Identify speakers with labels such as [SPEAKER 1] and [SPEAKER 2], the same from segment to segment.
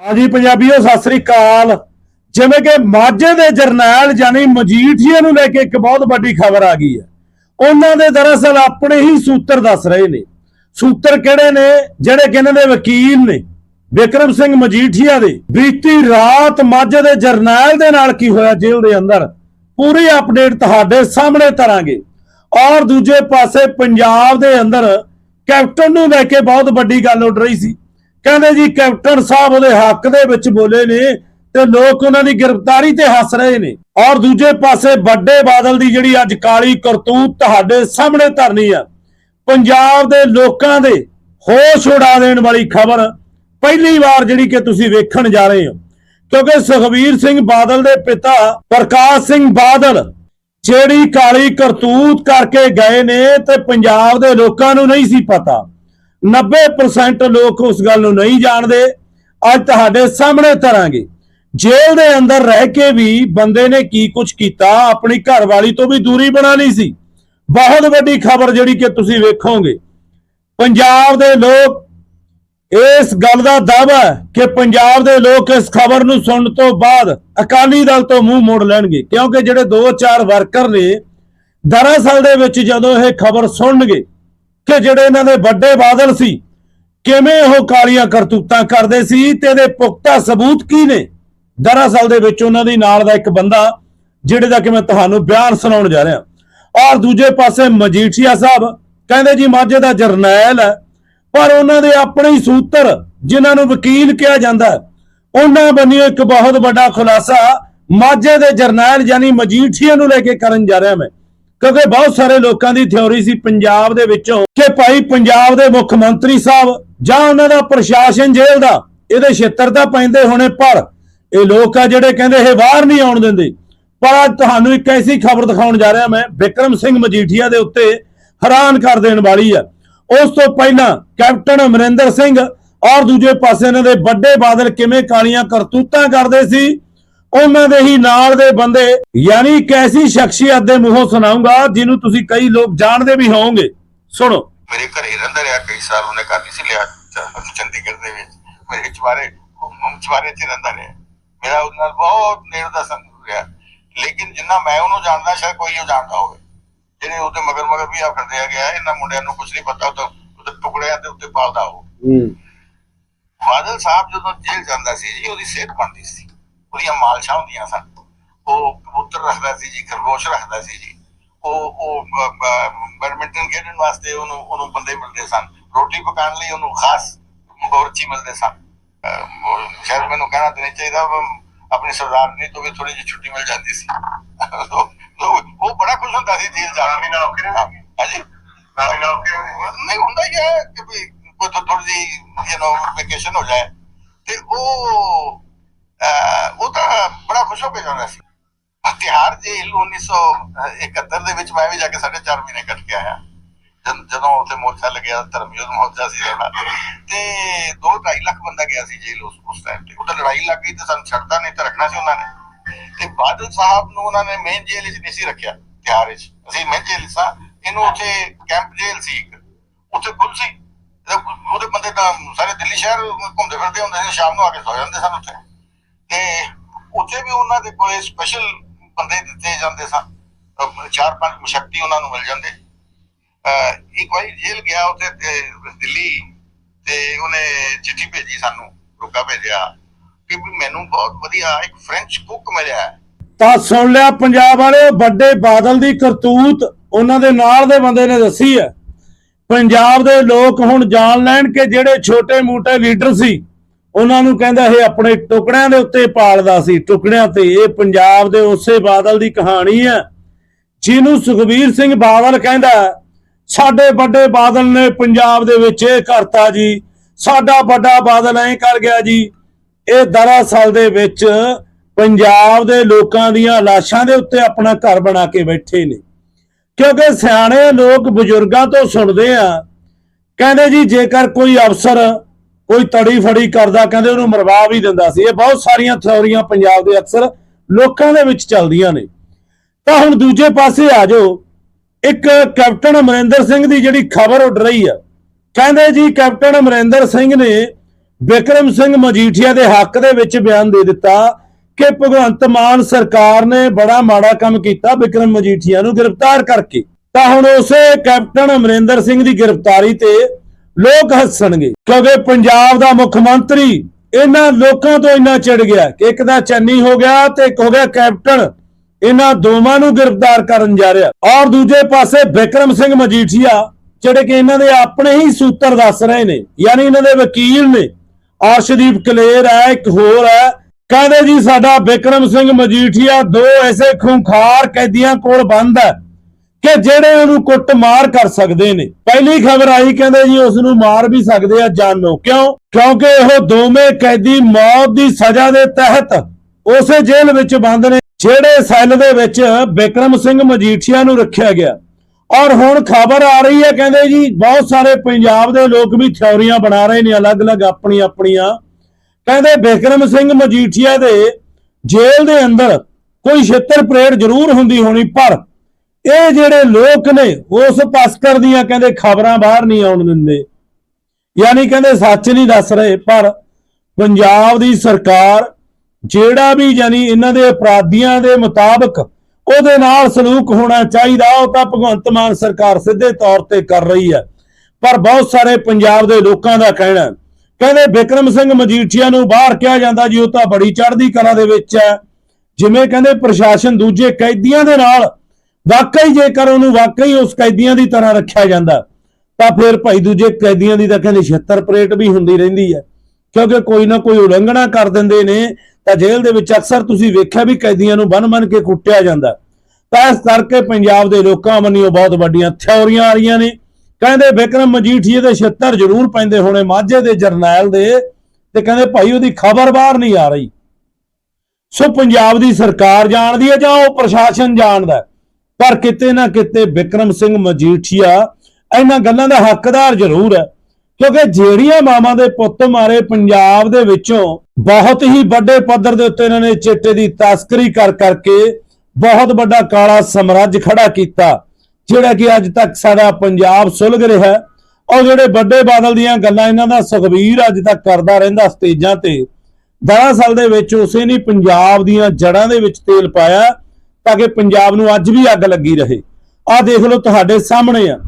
[SPEAKER 1] ਹਾਂਜੀ ਪੰਜਾਬੀਓ, ਸਤਿ ਸ੍ਰੀ ਅਕਾਲ। ਜਿਵੇਂ ਕਿ ਮਾਝੇ ਦੇ ਜਰਨੈਲ ਯਾਨੀ ਮਜੀਠੀਆ ਨੂੰ ਲੈ ਕੇ ਇੱਕ ਬਹੁਤ ਵੱਡੀ ਖਬਰ ਆ ਗਈ ਹੈ। ਉਹਨਾਂ ਦੇ ਦਰਅਸਲ ਆਪਣੇ ਹੀ ਸੂਤਰ ਦੱਸ ਰਹੇ ਨੇ। ਸੂਤਰ ਕਿਹੜੇ ਨੇ? ਜਿਹੜੇ ਕਿ ਇਹਨਾਂ ਦੇ ਵਕੀਲ ਨੇ। ਵਿਕਰਮ ਸਿੰਘ ਮਜੀਠੀਆ ਦੇ। ਬੀਤੀ ਰਾਤ ਮਾਝੇ ਦੇ ਜਰਨੈਲ ਦੇ ਨਾਲ ਕੀ ਹੋਇਆ ਜੇਲ੍ਹ ਦੇ ਅੰਦਰ? ਪੂਰੀ ਅਪਡੇਟ ਤੁਹਾਡੇ ਸਾਹਮਣੇ ਤਰਾਂਗੇ। ਔਰ ਦੂਜੇ ਪਾਸੇ ਪੰਜਾਬ ਦੇ ਅੰਦਰ ਕੈਪਟਨ ਨੂੰ ਲੈ ਕੇ ਬਹੁਤ ਵੱਡੀ ਗੱਲ ਉੱਡ ਰਹੀ ਸੀ। ਕਹਿੰਦੇ ਜੀ ਕੈਪਟਨ ਸਾਹਿਬ ਉਹਦੇ ਹੱਕ ਦੇ ਵਿੱਚ ਬੋਲੇ ਨੇ ਤੇ ਲੋਕ ਉਹਨਾਂ ਦੀ ਗ੍ਰਿਫਤਾਰੀ ਤੇ ਹੱਸ ਰਹੇ ਨੇ। ਔਰ ਦੂਜੇ ਪਾਸੇ ਵੱਡੇ ਬਾਦਲ ਦੀ ਜਿਹੜੀ ਅੱਜ ਕਾਲੀ ਕਰਤੂਤ ਤੁਹਾਡੇ ਸਾਹਮਣੇ ਧਰਨੀ ਆ, ਪੰਜਾਬ ਦੇ ਲੋਕਾਂ ਦੇ ਹੋਸ਼ ਉਡਾ ਦੇਣ ਵਾਲੀ ਖਬਰ ਪਹਿਲੀ ਵਾਰ ਜਿਹੜੀ ਕਿ ਤੁਸੀਂ ਵੇਖਣ ਜਾ ਰਹੇ ਹੋ। ਕਿਉਂਕਿ ਸੁਖਬੀਰ ਸਿੰਘ ਬਾਦਲ ਦੇ ਪਿਤਾ ਪ੍ਰਕਾਸ਼ ਸਿੰਘ ਬਾਦਲ ਜਿਹੜੀ ਕਾਲੀ ਕਰਤੂਤ ਕਰਕੇ ਗਏ ਨੇ ਤੇ ਪੰਜਾਬ ਦੇ ਲੋਕਾਂ ਨੂੰ ਨਹੀਂ ਸੀ ਪਤਾ। 90% ਲੋਕ ਉਸ ਗੱਲ ਨੂੰ ਨਹੀਂ ਜਾਣਦੇ। ਅੱਜ ਤੁਹਾਡੇ ਸਾਹਮਣੇ ਤਰਾਂਗੇ ਜੇਲ੍ਹ ਦੇ ਅੰਦਰ ਰਹਿ ਕੇ ਵੀ ਬੰਦੇ ਨੇ ਕੀ ਕੁਝ ਕੀਤਾ, ਆਪਣੀ ਘਰਵਾਲੀ ਤੋਂ ਵੀ ਦੂਰੀ ਬਣਾ ਲਈ ਸੀ। ਬਹੁਤ ਵੱਡੀ ਖਬਰ ਜਿਹੜੀ ਕਿ ਤੁਸੀਂ ਵੇਖੋਗੇ। ਪੰਜਾਬ ਦੇ ਲੋਕ ਇਸ ਗੱਲ ਦਾ ਦਾਅਵਾ ਹੈ ਕਿ ਪੰਜਾਬ ਦੇ ਲੋਕ ਇਸ ਖਬਰ ਨੂੰ ਸੁਣਨ ਤੋਂ ਬਾਅਦ ਅਕਾਲੀ ਦਲ ਤੋਂ ਮੂੰਹ ਮੋੜ ਲੈਣਗੇ, ਕਿਉਂਕਿ ਜਿਹੜੇ 2-4 ਵਰਕਰ ਨੇ, ਦਰਅਸਲ ਦੇ ਵਿੱਚ ਜਦੋਂ ਇਹ ਖਬਰ ਸੁਣਨਗੇ ਕਿ ਜਿਹੜੇ ਇਹਨਾਂ ਦੇ ਵੱਡੇ ਬਾਦਲ ਸੀ, ਕਿਵੇਂ ਉਹ ਕਾਲੀਆਂ ਕਰਤੂਤਾਂ ਕਰਦੇ ਸੀ ਤੇ ਇਹਦੇ ਪੁਖਤਾ ਸਬੂਤ ਕੀ ਨੇ? ਦਰਅਸਲ ਦੇ ਵਿੱਚ ਉਹਨਾਂ ਦੇ ਨਾਲ ਦਾ ਇੱਕ ਬੰਦਾ, ਜਿਹੜੇ ਦਾ ਕਿ ਮੈਂ ਤੁਹਾਨੂੰ ਬਿਆਨ ਸੁਣਾਉਣ ਜਾ ਰਿਹਾ। ਔਰ ਦੂਜੇ ਪਾਸੇ ਮਜੀਠੀਆ ਸਾਹਿਬ ਕਹਿੰਦੇ ਜੀ, ਮਾਝੇ ਦਾ ਜਰਨੈਲ ਹੈ, ਪਰ ਉਹਨਾਂ ਦੇ ਆਪਣੇ ਹੀ ਸੂਤਰ, ਜਿਨ੍ਹਾਂ ਨੂੰ ਵਕੀਲ ਕਿਹਾ ਜਾਂਦਾ ਉਹਨਾਂ ਬੰਨਿਓ ਇੱਕ ਬਹੁਤ ਵੱਡਾ ਖੁਲਾਸਾ ਮਾਝੇ ਦੇ ਜਰਨੈਲ ਯਾਨੀ ਮਜੀਠੀਆ ਨੂੰ ਲੈ ਕੇ ਕਰਨ ਜਾ ਰਿਹਾ ਮੈਂ। ਕਿਉਂਕਿ ਬਹੁਤ ਸਾਰੇ ਲੋਕਾਂ ਦੀ ਥਿਉਰੀ ਸੀ ਪੰਜਾਬ ਦੇ ਵਿੱਚੋਂ ਕਿ ਭਾਈ ਪੰਜਾਬ ਦੇ ਮੁੱਖ ਮੰਤਰੀ ਸਾਹਿਬ ਜਾਂ ਉਹਨਾਂ ਦਾ ਪ੍ਰਸ਼ਾਸਨ ਜੇਲ੍ਹ ਦਾ, ਇਹਦੇ ਛੇਤਰ ਤਾਂ ਪੈਂਦੇ ਹੋਣੇ, ਪਰ ਇਹ ਲੋਕ ਆ ਜਿਹੜੇ ਕਹਿੰਦੇ ਇਹ ਬਾਹਰ ਨਹੀਂ ਆਉਣ ਦਿੰਦੇ। ਪਰ ਅੱਜ ਤੁਹਾਨੂੰ ਇੱਕ ਐਸੀ ਖਬਰ ਦਿਖਾਉਣ ਜਾ ਰਿਹਾ ਮੈਂ, ਵਿਕਰਮ ਸਿੰਘ ਮਜੀਠੀਆ ਦੇ ਉੱਤੇ ਹੈਰਾਨ ਕਰ ਦੇਣ ਵਾਲੀ ਆ। ਉਸ ਤੋਂ ਪਹਿਲਾਂ ਕੈਪਟਨ ਅਮਰਿੰਦਰ ਸਿੰਘ ਔਰ ਦੂਜੇ ਪਾਸੇ ਇਹਨਾਂ ਦੇ ਵੱਡੇ ਬਾਦਲ ਕਿਵੇਂ ਕਾਲੀਆਂ ਕਰਤੂਤਾਂ ਕਰਦੇ ਸੀ ਉਹਨਾਂ ਦੇ ਹੀ ਨਾਲ ਦੇ ਬੰਦੇ ਯਾਨੀ ਇੱਕ ਐਸੀ ਸ਼ਖਸੀਅਤ ਦੇ ਮੂੰਹੋਂ ਸੁਣਾਉਂਗਾ ਜਿਹਨੂੰ ਤੁਸੀਂ ਕਈ ਲੋਕ ਜਾਣਦੇ ਵੀ ਹੋਵੋਗੇ। ਸੁਣੋ।
[SPEAKER 2] ਮੇਰੇ ਘਰੇ ਰਹਿੰਦਾ ਰਿਹਾ ਕਈ ਸਾਲ ਉਹਨੇ ਘਰ ਨਹੀਂ ਸੀ ਲਿਆ ਚੰਡੀਗੜ੍ਹ ਦੇ ਵਿੱਚ ਮੇਰੇ ਚਵਾਰੇ ਚਵਾਰੇ 'ਚ ਰਹਿੰਦਾ ਰਿਹਾ। ਮੇਰਾ ਉਹਦੇ ਨਾਲ ਬਹੁਤ ਨੇੜ ਦਾ ਸੰਬੰਧ ਰਿਹਾ। ਲੇਕਿਨ ਜਿੰਨਾ ਮੈਂ ਉਹਨੂੰ ਜਾਣਦਾ ਸ਼ਾਇਦ ਕੋਈ ਉਹ ਜਾਣਦਾ ਹੋਵੇ। ਜਿਹੜੇ ਉਹਦੇ ਮਗਰ ਮਗਰ ਵੀ ਆ ਫਿਰਦੇ ਆ ਗਿਆ ਇਹਨਾਂ ਮੁੰਡਿਆਂ ਨੂੰ ਕੁਝ ਨਹੀਂ ਪਤਾ ਉਹ ਤਾਂ ਉਹਦੇ ਟੁਕੜਿਆਂ ਦੇ ਉੱਤੇ ਪਾਲਦਾ ਉਹ। ਬਾਦਲ ਸਾਹਿਬ ਜਦੋਂ ਜੇਲ੍ਹ ਜਾਂਦਾ ਸੀ ਜੀ ਉਹਦੀ ਸਿਹਤ ਬਣਦੀ ਸੀ। ਉਹਦੀਆਂ ਮਾਲਸ਼ਾਂ ਹੁੰਦੀਆਂ ਸਨ। ਉਹ ਕਬੂਤਰ ਰੱਖਦਾ ਸੀ ਜੀ ਖਰਗੋਸ਼ ਰੱਖਦਾ ਸੀ ਜੀ। ਉਹ ਉਹ ਬੈਡਮਿੰਟਨ ਖੇਡਣ ਵਾਸਤੇ ਉਹਨੂੰ ਉਹਨੂੰ ਬੰਦੇ ਮਿਲਦੇ ਸਨ। ਰੋਟੀ ਪਕਾਉਣ ਲਈ ਉਹਨੂੰ ਖਾਸ ਬਾਵਰਚੀ ਮਿਲਦੇ ਸਨ। ਸ਼ਾਇਦ ਮੈਨੂੰ ਕਹਿਣਾ ਤੇ ਨਹੀਂ ਚਾਹੀਦਾ ਆਪਣੀ ਸਰਦਾਰਨੀ ਤੋਂ ਵੀ ਥੋੜੀ ਜਿਹੀ ਛੁੱਟੀ ਮਿਲ ਜਾਂਦੀ ਸੀ। ਉਹ ਬੜਾ ਖੁਸ਼ ਹੁੰਦਾ ਸੀ ਜੇਲ੍ਹ ਜਾ ਕੇ। ਨਾਲ ਹਾਂਜੀ ਨਾਲ ਨਹੀਂ ਹੁੰਦਾ ਹੀ ਹੈ ਕਿ ਕੋਈ ਥੋੜੀ ਜਿਹੀ ਯੂ نو ਵੈਕੇਸ਼ਨ ਹੋ ਜਾਏ। ਤੇ ਉਹ ਉਹ ਤਾਂ ਬੜਾ ਖੁਸ਼ ਹੋ ਕੇ ਜਾਂਦਾ ਸੀ। ਤਿਹਾਰ ਜੇਲ 1971 ਦੇ ਵਿੱਚ ਮੈਂ ਵੀ ਜਾ ਕੇ 4.5 ਮਹੀਨੇ ਕੱਟ ਕੇ ਆਇਆ। ਜਦੋਂ ਉੱਥੇ ਮੋਰਚਾ ਲੱਗਿਆ, ਧਰਮਯੁੱਧ ਮੋਰਚਾ ਸੀ ਸਾਡਾ ਤੇ 2.5 ਲੱਖ ਬੰਦਾ ਗਿਆ ਸੀ ਜੇਲ੍ਹ ਉਸ ਉਸ ਟਾਈਮ ਤੇ। ਉਹਦਾ ਲੜਾਈ ਲੱਗ ਗਈ ਤੇ ਸਾਨੂੰ ਛੱਡਦਾ ਨਹੀਂ ਤੇ ਰੱਖਣਾ ਸੀ ਉਹਨਾਂ ਨੇ। ਤੇ ਬਾਦਲ ਸਾਹਿਬ ਨੂੰ ਉਹਨਾਂ ਨੇ ਮੇਨ ਜੇਲ ਵਿੱਚ ਨਹੀਂ ਸੀ ਰੱਖਿਆ, ਤਿਹਾਰ ਵਿੱਚ ਅਸੀਂ ਮੇਨ ਜੇਲ੍ਹ ਸਾਂ। ਇਹਨੂੰ ਉੱਥੇ ਕੈਂਪ ਜੇਲ ਸੀ ਇੱਕ। ਉੱਥੇ ਖੁੱਲ ਸੀ। ਉਹਦੇ ਬੰਦੇ ਤਾਂ ਸਾਰੇ ਦਿੱਲੀ ਸ਼ਹਿਰ ਘੁੰਮਦੇ ਫਿਰਦੇ ਹੁੰਦੇ ਸੀ, ਸ਼ਾਮ ਨੂੰ ਆ ਕੇ ਸੌ ਜਾਂਦੇ ਸਨ ਉੱਥੇ। ਤੇ ਉੱਥੇ ਵੀ ਉਹਨਾਂ ਦੇ ਕੋਲੇ ਸਪੈਸ਼ਲ ਬੰਦੇ ਦਿੱਤੇ ਜਾਂਦੇ ਸਨ। ਚਾਰ ਪੰਜ ਸ਼ਕਤੀ ਉਹਨਾਂ ਨੂੰ ਮਿਲ ਜਾਂਦੇ। ਇੱਕ ਵਾਰੀ ਜੇਲ੍ਹ ਗਿਆ ਉੱਥੇ ਦਿੱਲੀ ਤੇ ਉਹਨੇ ਚਿੱਠੀ ਭੇਜੀ ਸਾਨੂੰ, ਰੁਕਾ ਭੇਜਿਆ। ਕਿ ਮੈਨੂੰ ਬਹੁਤ ਵਧੀਆ ਇੱਕ ਫ੍ਰੈਂਚ ਕੁੱਕ ਮਿਲਿਆ।
[SPEAKER 1] ਤਾਂ ਸੁਣ ਲਿਆ ਪੰਜਾਬ ਵਾਲੇ ਵੱਡੇ ਬਾਦਲ ਦੀ ਕਰਤੂਤ ਉਹਨਾਂ ਦੇ ਨਾਲ ਦੇ ਬੰਦੇ ਨੇ ਦੱਸੀ ਹੈ। ਪੰਜਾਬ ਦੇ ਲੋਕ ਹੁਣ ਜਾਣ ਲੈਣ ਕਿ ਜਿਹੜੇ ਛੋਟੇ-ਮੋਟੇ ਲੀਡਰ ਸੀ ਉਹਨਾਂ ਨੂੰ ਕਹਿੰਦਾ ਇਹ ਆਪਣੇ ਟੁਕੜਿਆਂ ਦੇ ਉੱਤੇ ਪਾਲਦਾ ਸੀ, ਟੁਕੜਿਆਂ ਤੇ। ਇਹ ਪੰਜਾਬ ਦੇ ਉਸੇ ਬਾਦਲ ਦੀ ਕਹਾਣੀ ਹੈ। ਜਿਹਨੂੰ ਸੁਖਬੀਰ ਸਿੰਘ ਬਾਦਲ ਕਹਿੰਦਾ, ਸਾਡੇ ਵੱਡੇ ਬਾਦਲ ਨੇ ਪੰਜਾਬ ਦੇ ਵਿੱਚ ਇਹ ਕਰਤਾ ਜੀ, ਸਾਡਾ ਵੱਡਾ ਬਾਦਲ ਐਂ ਕਰ ਗਿਆ ਜੀ। ਇਹ ਦਰਅਸਲ ਦੇ ਵਿੱਚ ਪੰਜਾਬ ਦੇ ਲੋਕਾਂ ਦੀਆਂ ਲਾਸ਼ਾਂ ਦੇ ਉੱਤੇ ਆਪਣਾ ਘਰ ਬਣਾ ਕੇ ਬੈਠੇ ਨੇ। ਕਿਉਂਕਿ ਸਿਆਣੇ ਲੋਕ ਬਜ਼ੁਰਗਾਂ ਤੋਂ ਸੁਣਦੇ ਆ, ਕਹਿੰਦੇ ਜੀ ਜੇਕਰ ਕੋਈ ਅਫਸਰ ਕੋਈ ਤੜੀ ਫੜੀ ਕਰਦਾ, ਕਹਿੰਦੇ ਉਹਨੂੰ ਮਰਵਾ ਵੀ ਦਿੰਦਾ ਸੀ। ਇਹ ਬਹੁਤ ਸਾਰੀਆਂ ਥਿਉਰੀਆਂ ਪੰਜਾਬ ਦੇ ਅਕਸਰ ਲੋਕਾਂ ਦੇ ਵਿੱਚ ਚੱਲਦੀਆਂ ਨੇ। ਤਾਂ ਹੁਣ ਦੂਜੇ ਪਾਸੇ ਆ ਜਾਓ। ਇੱਕ ਕੈਪਟਨ ਅਮਰਿੰਦਰ ਸਿੰਘ ਦੀ ਜਿਹੜੀ ਖਬਰ ਉੱਡ ਰਹੀ ਆ। ਕਹਿੰਦੇ ਜੀ, ਕੈਪਟਨ ਅਮਰਿੰਦਰ ਸਿੰਘ ਨੇ ਵਿਕਰਮ ਸਿੰਘ ਮਜੀਠੀਆ ਦੇ ਹੱਕ ਦੇ ਵਿੱਚ ਬਿਆਨ ਦੇ ਦਿੱਤਾ ਕਿ ਭਗਵੰਤ ਮਾਨ ਸਰਕਾਰ ਨੇ ਬੜਾ ਮਾੜਾ ਕੰਮ ਕੀਤਾ ਵਿਕਰਮ ਮਜੀਠੀਆ ਨੂੰ ਗ੍ਰਿਫਤਾਰ ਕਰਕੇ। ਤਾਂ ਹੁਣ ਉਸੇ ਕੈਪਟਨ ਅਮਰਿੰਦਰ ਸਿੰਘ ਦੀ ਗ੍ਰਿਫਤਾਰੀ ਤੇ ਲੋਕ ਹੱਸਣਗੇ। ਕਿਉਂਕਿ ਪੰਜਾਬ ਦਾ ਮੁੱਖ ਮੰਤਰੀ ਇਹਨਾਂ ਲੋਕਾਂ ਤੋਂ ਇੰਨਾ ਚਿੜ ਗਿਆ ਕਿ ਇੱਕ ਦਾ ਚੰਨੀ ਹੋ ਗਿਆ ਤੇ ਇੱਕ ਹੋ ਗਿਆ ਕੈਪਟਨ। ਇਹਨਾਂ ਦੋਵਾਂ ਨੂੰ ਗ੍ਰਿਫਤਾਰ ਕਰਨ ਜਾ ਰਿਹਾ। ਔਰ ਦੂਜੇ ਪਾਸੇ ਵਿਕਰਮ ਸਿੰਘ ਮਜੀਠੀਆ, ਜਿਹੜੇ ਕਿ ਇਹਨਾਂ ਦੇ ਆਪਣੇ ਹੀ ਸੂਤਰ ਦੱਸ ਰਹੇ ਨੇ, ਯਾਨੀ ਇਹਨਾਂ ਦੇ ਵਕੀਲ ਨੇ ਅਰਸ਼ਦੀਪ ਕਲੇਰ ਹੈ, ਇੱਕ ਹੋਰ ਹੈ। ਕਹਿੰਦੇ ਜੀ ਸਾਡਾ ਵਿਕਰਮ ਸਿੰਘ ਮਜੀਠੀਆ ਦੋ ਐਸੇ ਖੂੰਖਾਰ ਕੈਦੀਆਂ ਕੋਲ ਬੰਦ ਹੈ। ਕਿ ਜਿਹੜੇ ਉਹਨੂੰ ਕੁੱਟ ਮਾਰ ਕਰ ਸਕਦੇ ਨੇ। ਪਹਿਲੀ ਖਬਰ ਆਈ ਕਹਿੰਦੇ ਜੀ ਉਸ ਨੂੰ ਮਾਰ ਵੀ ਸਕਦੇ ਆ ਜਾਨੋਂ। ਕਿਉਂ? ਕਿਉਂਕਿ ਉਹ ਦੋਵੇਂ ਕੈਦੀ ਮੌਤ ਦੀ ਸਜ਼ਾ ਦੇ ਤਹਿਤ ਉਸੇ ਜੇਲ੍ਹ ਵਿੱਚ ਬੰਦ ਨੇ, ਜਿਹੜੇ ਸੈੱਲ ਦੇ ਵਿੱਚ ਵਿਕਰਮ ਸਿੰਘ ਮਜੀਠੀਆ ਨੂੰ ਰੱਖਿਆ ਗਿਆ। ਔਰ ਹੁਣ ਖਬਰ ਆ ਰਹੀ ਹੈ ਕਹਿੰਦੇ ਜੀ, ਬਹੁਤ ਸਾਰੇ ਪੰਜਾਬ ਦੇ ਲੋਕ ਵੀ ਥਿਉਰੀਆਂ ਬਣਾ ਰਹੇ ਨੇ, ਅਲੱਗ-ਅਲੱਗ ਆਪਣੀ ਆਪਣੀਆਂ ਕਹਿੰਦੇ ਬਿਕਰਮ ਸਿੰਘ ਮਜੀਠੀਆ ਦੇ ਜੇਲ੍ਹ ਦੇ ਅੰਦਰ ਕੋਈ ਛੇਤਰ ਪਰੇਡ ਜ਼ਰੂਰ ਹੁੰਦੀ ਹੋਣੀ, ਪਰ ਇਹ ਜਿਹੜੇ ਲੋਕ ਨੇ, ਉਸ ਤਸਕਰ ਦੀਆਂ ਕਹਿੰਦੇ ਖਬਰਾਂ ਬਾਹਰ ਨਹੀਂ ਆਉਣ ਦਿੰਦੇ। ਯਾਨੀ ਕਹਿੰਦੇ ਸੱਚ ਨਹੀਂ ਦੱਸ ਰਹੇ, ਪਰ ਪੰਜਾਬ ਦੀ ਸਰਕਾਰ ਜਿਹੜਾ ਵੀ ਯਾਨੀ ਇਹਨਾਂ ਦੇ ਅਪਰਾਧੀਆਂ ਦੇ ਮੁਤਾਬਕ ਉਹਦੇ ਨਾਲ ਸਲੂਕ ਹੋਣਾ ਚਾਹੀਦਾ, ਉਹ ਤਾਂ ਭਗਵੰਤ ਮਾਨ ਸਰਕਾਰ ਸਿੱਧੇ ਤੌਰ ਤੇ ਕਰ ਰਹੀ ਹੈ। ਪਰ ਬਹੁਤ ਸਾਰੇ ਪੰਜਾਬ ਦੇ ਲੋਕਾਂ ਦਾ ਕਹਿਣਾ ਕਹਿੰਦੇ ਵਿਕਰਮ ਸਿੰਘ ਮਜੀਠੀਆ ਨੂੰ ਬਾਹਰ ਕਿਹਾ ਜਾਂਦਾ ਜੀ, ਉਹ ਤਾਂ ਬੜੀ ਚੜ੍ਹਦੀ ਕਲਾ ਦੇ ਵਿੱਚ ਹੈ। ਜਿਵੇਂ ਕਹਿੰਦੇ ਪ੍ਰਸ਼ਾਸਨ ਦੂਜੇ ਕੈਦੀਆਂ ਦੇ ਨਾਲ ਵਾਕਈ ਜੇਕਰ ਉਹਨੂੰ ਵਾਕਈ ਉਸ ਕੈਦੀਆਂ ਦੀ ਤਰ੍ਹਾਂ ਰੱਖਿਆ ਜਾਂਦਾ, ਤਾਂ ਫਿਰ ਭਾਈ ਦੂਜੇ ਕੈਦੀਆਂ ਦੀ ਤਾਂ ਕਹਿੰਦੇ 76 ਪਰੇਡ ਵੀ ਹੁੰਦੀ ਰਹਿੰਦੀ ਹੈ। ਕਿਉਂਕਿ ਕੋਈ ਨਾ ਕੋਈ ਉਲੰਘਣਾ ਕਰ ਦਿੰਦੇ ਨੇ, ਤਾਂ ਜੇਲ੍ਹ ਦੇ ਵਿੱਚ ਅਕਸਰ ਤੁਸੀਂ ਵੇਖਿਆ ਵੀ ਕੈਦੀਆਂ ਨੂੰ ਬੰਨ-ਬੰਨ ਕੇ ਕੁੱਟਿਆ ਜਾਂਦਾ। ਤਾਂ ਇਸ ਕਰਕੇ ਪੰਜਾਬ ਦੇ ਲੋਕਾਂ ਵੱਲੋਂ ਬਹੁਤ ਵੱਡੀਆਂ ਥਿਉਰੀਆਂ ਆ ਰਹੀਆਂ ਨੇ। ਕਹਿੰਦੇ ਵਿਕਰਮ ਮਜੀਠੀਏ ਦੇ 76 ਜ਼ਰੂਰ ਪੈਂਦੇ ਹੋਣੇ ਮਾਝੇ ਦੇ ਜਰਨੈਲ ਦੇ, ਤੇ ਕਹਿੰਦੇ ਭਾਈ ਉਹਦੀ ਖਬਰ ਬਾਹਰ ਨਹੀਂ ਆ ਰਹੀ। ਸੋ ਪੰਜਾਬ ਦੀ ਸਰਕਾਰ ਜਾਣਦੀ ਹੈ ਜਾਂ ਉਹ ਪ੍ਰਸ਼ਾਸਨ ਜਾਣਦਾ ਪਰ ਕਿਤੇ ਨਾ ਕਿਤੇ ਵਿਕਰਮ ਸਿੰਘ ਮਜੀਠੀਆ ਇਹਨਾਂ ਗੱਲਾਂ ਦਾ ਹੱਕਦਾਰ ਜ਼ਰੂਰ ਹੈ, ਕਿਉਂਕਿ ਜਿਹੜੀਆਂ ਮਾਵਾਂ ਦੇ ਪੁੱਤ ਮਾਰੇ ਪੰਜਾਬ ਦੇ ਵਿੱਚੋਂ ਬਹੁਤ ਹੀ ਵੱਡੇ ਪੱਧਰ ਦੇ ਉੱਤੇ ਇਹਨਾਂ ਨੇ ਚਿੱਟੇ ਦੀ ਤਸਕਰੀ ਕਰ ਕਰਕੇ ਬਹੁਤ ਵੱਡਾ ਕਾਲਾ ਸਮਰਾਜ ਖੜਾ ਕੀਤਾ, ਜਿਹੜਾ ਕਿ ਅੱਜ ਤੱਕ ਸਾਡਾ ਪੰਜਾਬ ਸੁਲਗ ਰਿਹਾ ਔਰ ਜਿਹੜੇ ਵੱਡੇ ਬਾਦਲ ਦੀਆਂ ਗੱਲਾਂ ਇਹਨਾਂ ਦਾ ਸੁਖਬੀਰ ਅੱਜ ਤੱਕ ਕਰਦਾ ਰਹਿੰਦਾ ਸਟੇਜਾਂ ਤੇ ਦਰਅਸਲ ਦੇ ਵਿੱਚ ਉਸੇ ਨੇ ਪੰਜਾਬ ਦੀਆਂ ਜੜ੍ਹਾਂ ਦੇ ਵਿੱਚ ਤੇਲ ਪਾਇਆ। ਤਾਂ ਕਿ ਪੰਜਾਬ ਨੂੰ ਅੱਜ ਵੀ ਅੱਗ ਲੱਗੀ ਰਹੇ। ਆਹ ਦੇਖ ਲਓ ਤੁਹਾਡੇ ਸਾਹਮਣੇ ਆ।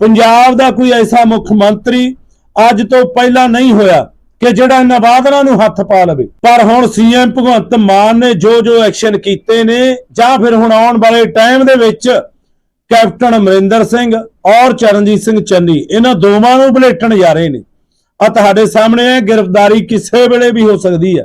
[SPEAKER 1] ਪੰਜਾਬ ਦਾ ਕੋਈ ਐਸਾ ਮੁੱਖ ਮੰਤਰੀ ਅੱਜ ਤੋਂ ਪਹਿਲਾਂ ਨਹੀਂ ਹੋਇਆ ਕਿ ਜਿਹੜਾ ਇਹਨਾਂ ਬਾਦਲਾਂ ਨੂੰ ਹੱਥ ਪਾ ਲਵੇ। ਪਰ ਹੁਣ ਸੀਐਮ ਭਗਵੰਤ ਮਾਨ ਨੇ ਜੋ ਜੋ ਐਕਸ਼ਨ ਕੀਤੇ ਨੇ, ਜਾਂ ਫਿਰ ਹੁਣ ਆਉਣ ਵਾਲੇ ਟਾਈਮ ਦੇ ਵਿੱਚ ਕੈਪਟਨ ਅਮਰਿੰਦਰ ਸਿੰਘ ਔਰ ਚਰਨਜੀਤ ਸਿੰਘ ਚੰਨੀ, ਇਹਨਾਂ ਦੋਵਾਂ ਨੂੰ ਬਲੇਟਣ ਜਾ ਰਹੇ ਨੇ। ਆ ਤੁਹਾਡੇ ਸਾਹਮਣੇ ਹੈ, ਗ੍ਰਿਫਤਾਰੀ ਕਿਸੇ ਵੇਲੇ ਵੀ ਹੋ ਸਕਦੀ ਹੈ।